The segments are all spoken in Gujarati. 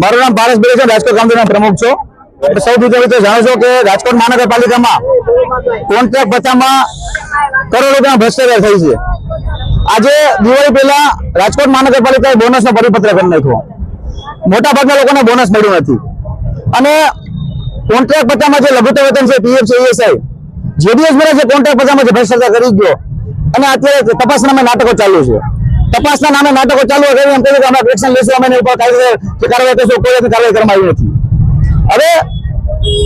મારું નામ પારસ બેરે છે રાજકોટ કાઉન્સિલના પ્રમુખ છો. સૌથી પહેલા તો જાણો છો કે રાજકોટ મહાનગરપાલિકામાં કોન્ટ્રાક્ટ પચામાં કરોડો રૂપિયા ભ્રષ્ટાચાર થઈ છે. આજે દિવાળી પહેલા રાજકોટ મહાનગરપાલિકાએ બોનસનો પરિપત્ર કરી નાખ્યો. મોટા ભાગના લોકોને બોનસ મળ્યું નથી. અને કોન્ટ્રાક્ટ પચામાં જે લઘુત્તમ વેતન છે, પીએફ છે, ઈએસઆઈ, જેડીએસ બને છે, કોન્ટ્રાક્ટ પચામાં જે ભ્રષ્ટાચાર કરી ગયો. અને અત્યારે તપાસના નામે નાટકો ચાલુ છે. તપાસના નામે નાટકો ચાલુ હોય એમ કહ્યું કે અમે એક્શન લેશું અમે ઉપર કાર્યવાહી કરશું, કોઈ કાર્યવાહી કરવામાં આવી નથી. હવે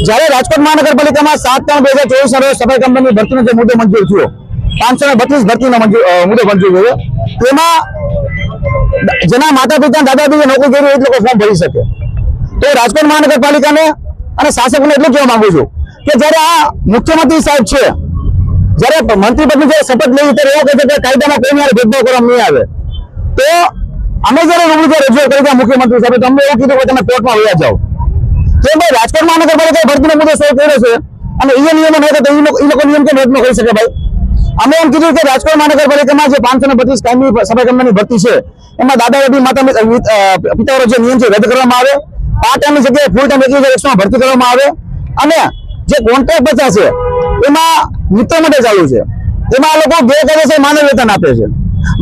જ્યારે રાજકોટ મહાનગરપાલિકામાં સાત ત્રણ બે હજાર ચોવીસ રોજ સફાઈ કંપનીની ભરતીનો જે મુદ્દો મંજૂર થયો, પાંચસો ને બત્રીસ ભરતીનો મુદ્દો મંજૂર થયો, તેમાં જેના માતા પિતા દાદા નોકરી કરી એ લોકો ફોર્મ ભરી શકે. તો રાજકોટ મહાનગરપાલિકાને અને શાસકોને એટલું કહેવા માંગુ છું કે જ્યારે આ મુખ્યમંત્રી સાહેબ છે, જ્યારે મંત્રી પદની જ્યારે શપથ લેવી ત્યારે એવું કહે છે કે કાયદામાં કોઈ ભેદભાવ કરવામાં નહીં આવે. તો અમે જયારે રૂબરૂ રજૂઆત કરી ત્યાં મુખ્યમંત્રી સાહેબ તમને એવું કીધું કે તમે કોર્ટમાં વયા જાઓ. કેમ ભાઈ રાજકોટ મહાનગરપાલિકાએ ભરતીનો મુદ્દો સોલ્વ કર્યો છે અને એ નિયમો નહીં તો એ લોકો નિયમ કેમ રદ કરી શકે ભાઈ? અમે એમ કીધું કે રાજકોટ મહાનગરપાલિકામાં જે પાંચસો ને પચીસ કાયમી સફાઈ ભરતી છે, એમાં દાદા દાદી માતા પિતાઓનો જે નિયમ છે રદ કરવામાં આવે. પાર્ટ ટાઈમની જગ્યાએ ફૂલ ટાઈમ એકવીસ હજાર ભરતી કરવામાં આવે. અને જે કોન્ટ્રાક્ટ બચા છે, એમાં મિત્રો માટે ચાલુ છે. એમાં લોકો ગેરકાયદેસર માનવ વેતન આપે છે.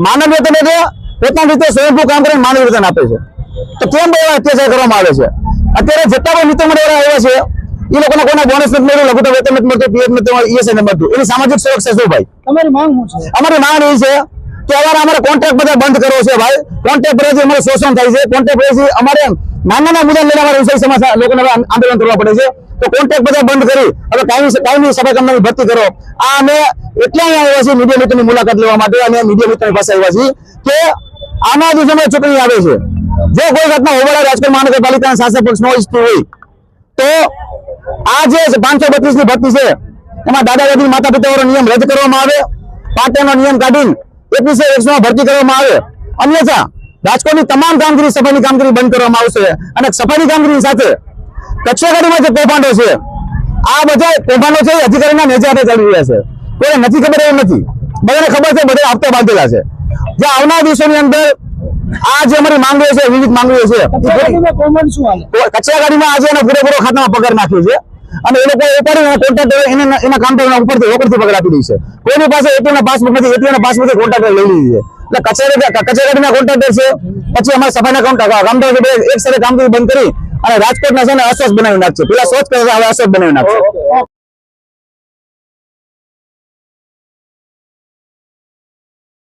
માનવ વેતન એટલે પોતાની રીતે સ્વયંભૂ કામ કરીને માનવ વેતન આપે છે. તો કેમ એવા અત્યાચાર કરવામાં આવે છે? અત્યારે જેટલા પણ મિત્રો મળે આવ્યા છે એ લોકોને કોને બોનસ નથી મળ્યું લઘુત્તમ વેતન નથી મળતું પીએફ નથી મળતું ઈએસઆઈ નથી મળતું. એની સામાજિક સુરક્ષા શું ભાઈ? તમારી માંગ છે? અમારી માંગ એ છે કે અમારે અમારે કોન્ટ્રાક્ટ બધા બંધ કરવો છે ભાઈ. કોન્ટ્રાક્ટ પર અમારે શોષણ થાય છે. કોન્ટ્રાક્ટ પર અમારે નાના નાના મુદ્દા લઈને અમારે વિષય સમાચાર લોકોને આંદોલન કરવા પડે છે. તો કોન્ટ્રાક્ટ બધા બંધ કરી હવે કાયમી કાયમી સભા કંપનીની ભરતી કરો. આ અમે એટલા અહીંયા આવ્યા છીએ મીડિયા મિત્રની મુલાકાત લેવા માટે અને મીડિયા મિત્રની પાસે આવ્યા છીએ કે આના દિવસોમાં ચૂંટણી આવે છે. જો કોઈ ઘટના હોવાળા રાજકોટ મહાનગરપાલિકાના શાસક પક્ષનો ઈચ્છતું હોય, તો આ જે પાંચસો બત્રીસની ભરતી છે, એમાં દાદા દાદી માતા પિતાઓનો નિયમ રદ કરવામાં આવે પાટેનો નિયમ કાઢીને એકવીસો એકસો ભરતી કરવામાં આવે. અન્યથા, રાજકોટની તમામ કામગીરી સફાઈની કામગીરી બંધ કરવામાં આવશે અને સફાઈની કામગીરી સાથે કક્ષાગાડીમાં જે કૌભાંડો છે, આ બધા કૌભાંડો છે એ અધિકારીના નેજા હાથે ચાલી રહ્યા છે. કોઈને નથી ખબર એવું નથી. બધાને ખબર છે બધા હપ્તા બાંધેલા છે. જે આવનાર દિવસોની અંદર આ જે અમારી માંગણીઓ છે વિવિધ માંગણીઓ છે કચરા ગાડીમાં આજે એનો પૂરેપૂરો ખાતામાં પગાર નાખ્યો છે. અને એ લોકો ઉપાડી કોન્ટ્રાક્ટર એને એના કાઉન્ટરના ઉપરથી રોકડથી પગાર આપી દે છે. કોઈની પાસે એટીએમ ના પાસબુક નથી એટીએમ ના પાસબુક કોન્ટ્રાક્ટર લઈ લીધી છે. એટલે કચેરી કચરા ગાડીના કોન્ટ્રાક્ટર છે. પછી અમારા સફાઈના કાઉન્ટર કામદાર એક સાથે કામગીરી બંધ કરી અને રાજકોટના છે ને અસ્વસ્થ બનાવી નાખશે પેલા સ્વચ્છ કરે હવે અસ્વસ્થ બનાવી નાખશે